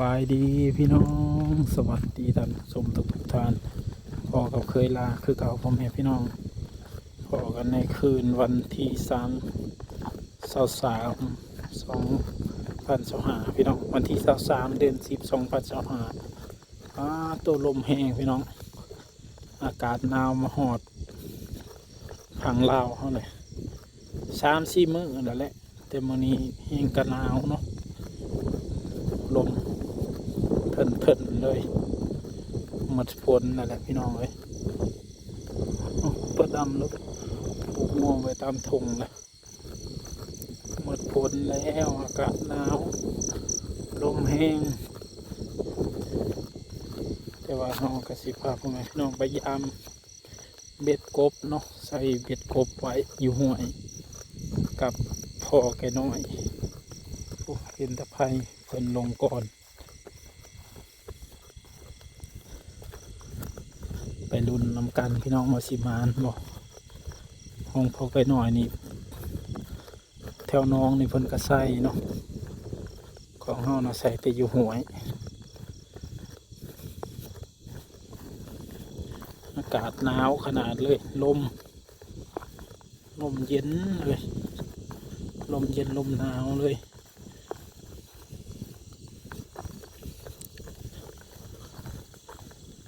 บายดีพี่น้องสวัสดีท่านชมทุกทุกท่านพอกับเคยลาคือเก่าพ่อแม่พี่น้องพอกันในคืนวันที่สามสาสามสองพันสหาพี่น้องวันที่สาสามเดือนสิบสองพันสหาอ้าตัวลมแห้งพี่น้อง อากาศหนาวมาหอดพังลาวเขาเลยสามสี่มื้อนั่นแหละแต่มื้อนี้แห้งกระหนาวเนาะลม เถินเถินเลยหมดฝนนั่นแหละพี่น้องเลยโอ้ประดำแล้วปลูกม่วงไว้ตามทงนะหมดฝนแล้วอากาศหนาวลมแห้งแต่ว่าเรากสิพาพ่อแม่พี่น้องไปยามเบ็ดกบเนาะใส่เบ็ดกบไว้อยู่ห่วยกับพ่อแกน้อยอ้เห็นตะไคร้เพิ่นลงก่อน ไปรุ่นนำกันพี่น้องมาสิมานบอกห้องพอไปหน่อยนี่แถวน้องนี่เพิ่นก็ใส่เนาะของเฮานะใส่แต่อยู่หวยอากาศหนาวขนาดเลย ลม ลมเย็นเลย ลมเย็นลมหนาวเลย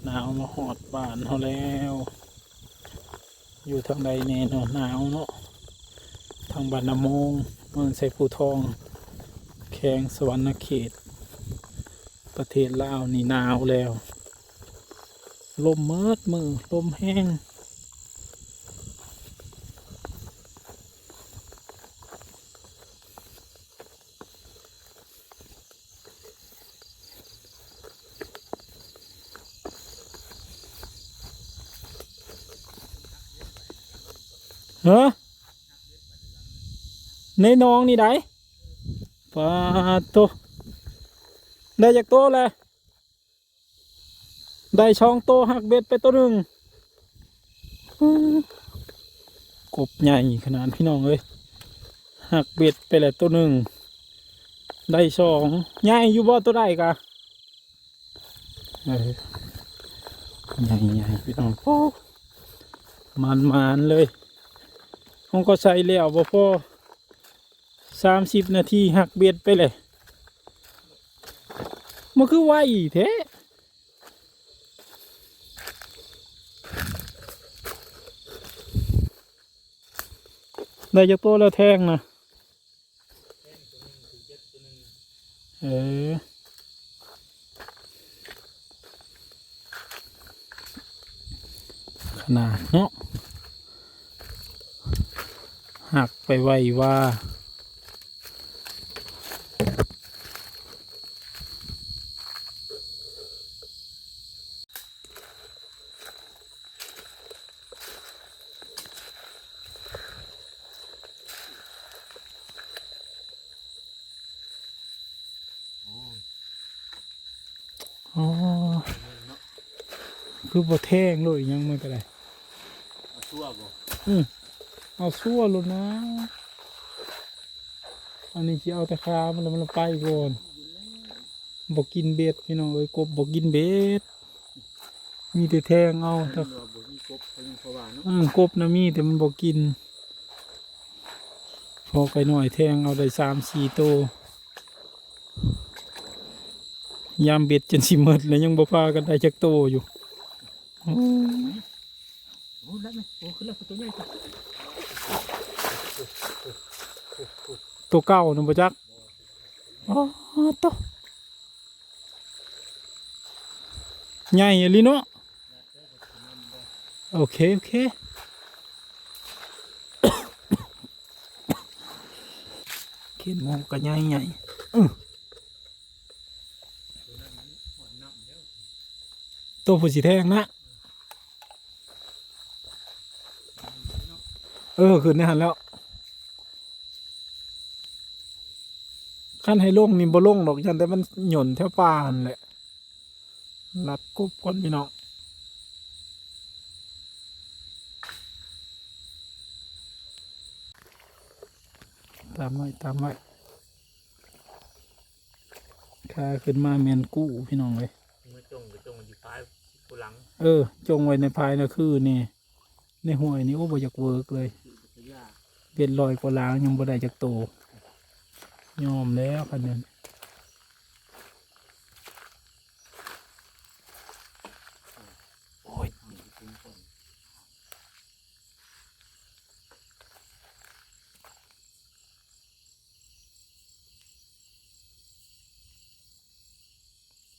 หนาวมาหอดบ้านเขาแล้ว อยู่ทางใดเน่เนาะหนาวเนาะทางบ้านนามงเมืองไซภูทอง แข้งสวรรณเขต ประเทศลาวนี่หนาวแล้ว ลมเมิดมือลมแห้ง เฮ้อ ในน้องนี่ได้ปลาโตได้จากโตเลยได้ช่องโตหักเบ็ดไปตัวหนึ่งกบใหญ่ขนาดพี่น้องเลยหักเบ็ดไปแล้วตัวหนึ่งได้สองใหญ่อยู่บ่ตัวได้กะใหญ่ใหญ่พี่น้องโอ้มันมันๆเลยห้องก็ใส่แล้วบ่พอ สามสิบนาทีหักเบียดไปเลยมันคือไวแท้ได้จากตัวแล้วแทงนะเออขนาดเนาะหักไปไวว่า อ๋อคือบ่แท่งเลยยังไม่ก็ได้ชั่วบ่เอาซั่วลงนะ อันนี้จะเอาแต่คามันแล้วมันไปก่อนบอกกินเบ็ดพี่น้องเอ้ยกบบอกกินเบ็ดมีแต่แทงเอาแต่เรือบ่มีกบเขายังเพราะว่าเนาะอืมกบนะมีแต่มันบอกกิน พอไปหน่อยแทงเอาได้สามสี่โตว ยามเบ็ดจนสิหมดแล้วยังบ่พากันได้จักโตอยู่โอ้ยโอ้แล้วไหมโอ้ขึ้นแล้วตัวใหญ่จ้ะตัวเก่านะบ่จักอ๋อโตวใหญ่อะลิเนาะโอเค โอเคเขียนหมองก็ใหญ่ใหญ่อื้อ ตัวผู้สีแทงนะเออขึ้นในหันแล้วขั้นให้ลงนี่บ่ลงดอกยันแต่มันหย่นแถวป่านแหละรัดกบก่อนพี่น้องตามไว้ตามไว้ข้าขึ้นมาแมนกู้พี่น้องเลย เมื่อจงก็จงอยู่ท้าย ผู้หลังเออ จงไว้ในภายนะคือนี่ ในห้วยนี่โอ้บ่อยากเวิร์กเลยคือยากเป็นรอยกว่าล้างยังบ่ได้จากโตยอมแล้วคันนั้นโอ้ย ทำให้เป็นคน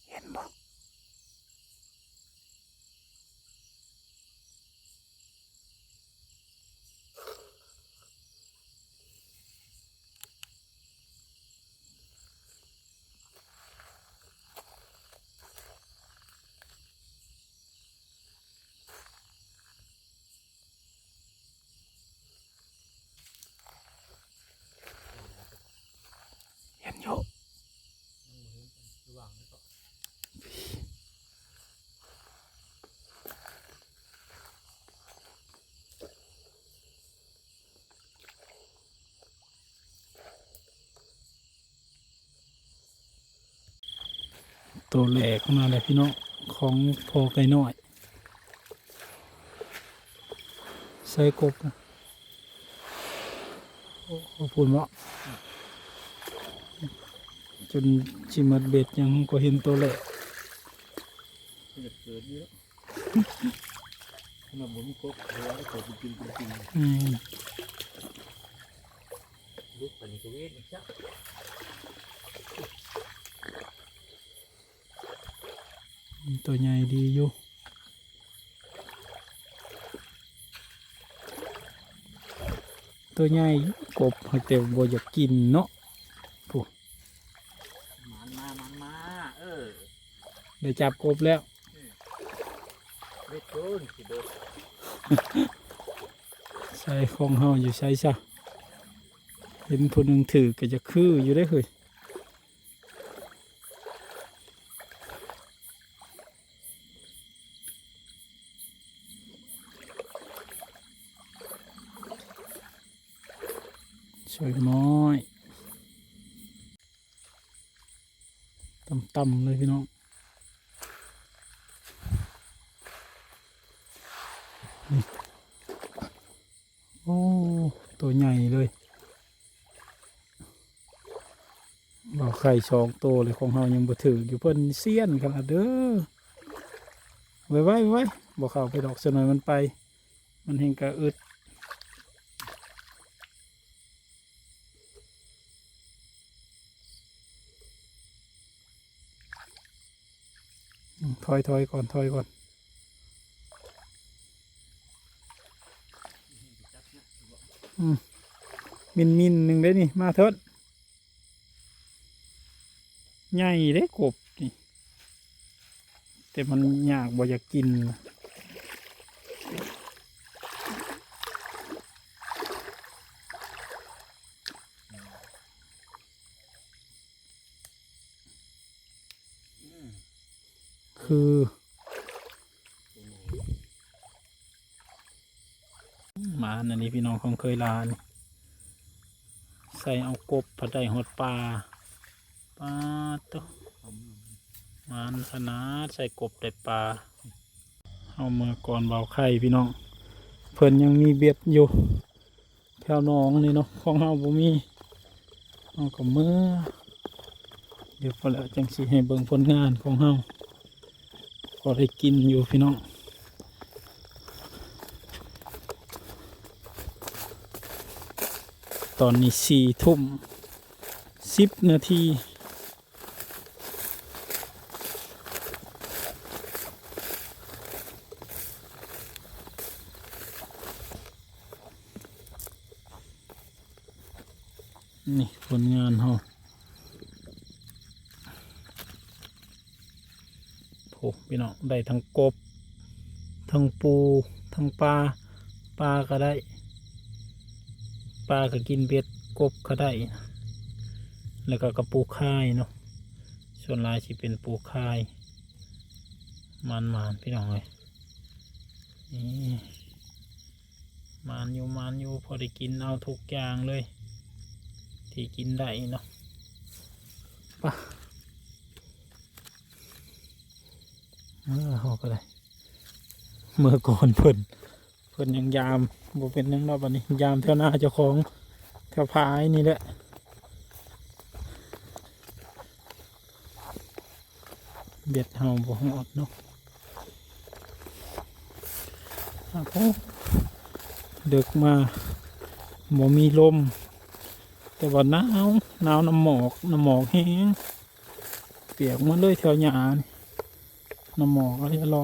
เห็นบ่เห็นอยู่ ยังบ่เห็นกันระหว่างนี้ก็ ตัวแหลกมาเลยพี่น้องของพอไก่น้อย ใส่กบนะโอ้ขอบคุณวะจนชิมัดเบ็ดยังก็เห็นตัวแหลกเกิดเยอะขนาดผมมีครบหัวแล้วเกิดจริงจริงอืมๆลุกไปนี่ก็เวทอีกจ้ะ ตัวใหญ่ดีอยู่ตัวใหญ่กบให้แต่บ่อยากกินเนาะมันมามันมาเออได้จับกบแล้วเวทโดนสิโดนใส่ของเฮาอยู่ใช้ซะเห็นผู้หนึ่งถือก็จะคืออยู่ได้อเฮ้ย วยน้อยต่ำๆเลยพี่น้องโอ้ตัวใหญ่เลยบ่าไข่สองตัวเลยของเฮายังบ่ถืออยู่เพิ่นเซียนขนาดเด้อไว้ไว้ไว้บ่เข้าไปดอกเสนอยมันไป มันเห็นกระอึด ถอยถอยก่อนถอยก่อนมินมินหนึ่งได้นี่ มาเถิดใหญ่เด้กบนี่ แต่มันยากบ่อยากกินนะ คือมาอันนี้พี่น้องของเคยลาน ใส่เอากบผัดได้หดปลาปลาตัวมันขนาดใส่กบได้ปลาเอาเมื่อก่อนเบาไข่พี่น้อง เพิ่นยังมีเบ็ดอยู่แถวหนองนี่เนาะของเฮาบ่มีเอาก็เมื่อเดี๋ยวพอแล้วจังสิให้เบิ่งผลงานของเฮา พอได้กินอยู่พี่น้องตอนนี้สี่ทุ่มสิบนาที นี่ผลงานเขาโอ้พี่น้อง ได้ทั้งกบ ทั้งปู ทั้งปลา ปลาก็ได้ ปลาก็กินเบ็ด กบก็ได้ แล้วก็กระปูค่ายเนาะ ส่วนลายสิเป็นปูค่าย มันมานพี่น้องเลยนี่มันอยู่มันอยู่พอได้กินเอาทุกอย่างเลย ที่กินได้เนาะไปะ เออเขาก็ได้เมื่อก่อนเพิ่นเพิ่นยังยามบ่เป็นยังรอบอันนี้ ยามแถวหน้าเจ้าของแถวพายนี่แหละเบ็ดเฮาบ่ฮอดเนาะอ้าวโอ้ดึกมาบ่มีลม แต่ว่าหนาวหนาวน้ำหมอกน้ำหมอกแห้งเปียกมันเลยแถวหยานี่ น้ำหมอกอะไรรอ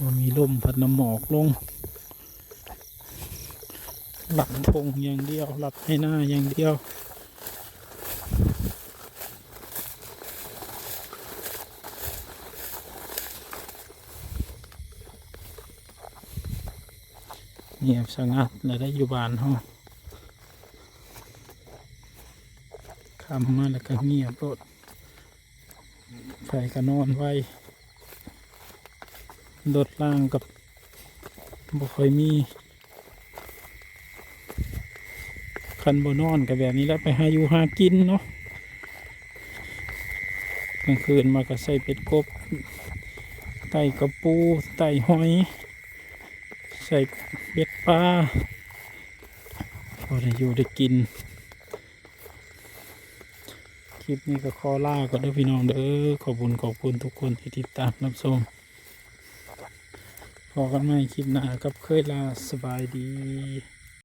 ว่ามีลมพัดน้ำหมอกลง หลับพงอย่างเดียว หลับให้หน้าอย่างเดียว เงียบสงัดแล้วได้อยู่บ้านห้องคำมาแล้วก็เงียบรถไฟก็นอนไว้รถล่างกับบ่ค่อยมี คันบ่นอนกับแบบนี้แล้วไปหาอยู่หากินเนาะกลางคืนมาก็ใส่เป็ดกบไต่กระปูไต่หอย ใส่เบ็ดปลาพอได้อยู่ได้กิน คลิปนี้ก็ขอลาก็ด้วยพี่น้องเด้อขอบคุณขอบคุณทุกคนที่ติดตามรับชมพอกันใหม่คลิปหน้ากับเคยลาสบายดี